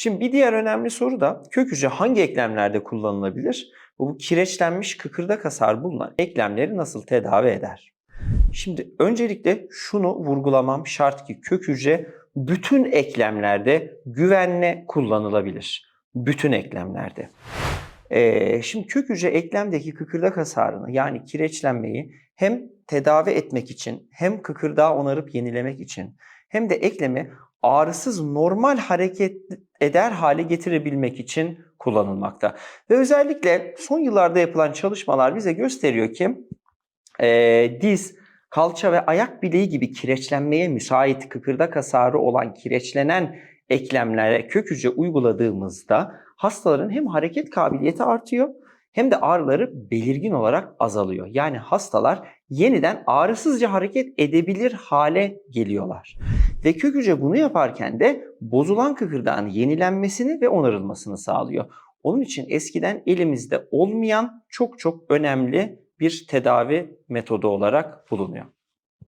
Şimdi bir diğer önemli soru da kök hücre hangi eklemlerde kullanılabilir? Bu kireçlenmiş kıkırdak hasar bulunan eklemleri nasıl tedavi eder? Şimdi öncelikle şunu vurgulamam şart ki kök hücre bütün eklemlerde güvenle kullanılabilir. Bütün eklemlerde. Ee, şimdi kök hücre eklemdeki kıkırdak hasarını yani kireçlenmeyi hem tedavi etmek için hem kıkırdağı onarıp yenilemek için hem de eklemi ağrısız normal hareket eder hale getirebilmek için kullanılmakta. Ve özellikle son yıllarda yapılan çalışmalar bize gösteriyor ki e, diz, kalça ve ayak bileği gibi kireçlenmeye müsait kıkırdak hasarı olan kireçlenen eklemlere kök hücre uyguladığımızda hastaların hem hareket kabiliyeti artıyor hem de ağrıları belirgin olarak azalıyor. Yani hastalar yeniden ağrısızca hareket edebilir hale geliyorlar. Ve kök bunu yaparken de bozulan kıkırdağın yenilenmesini ve onarılmasını sağlıyor. Onun için eskiden elimizde olmayan çok çok önemli bir tedavi metodu olarak bulunuyor.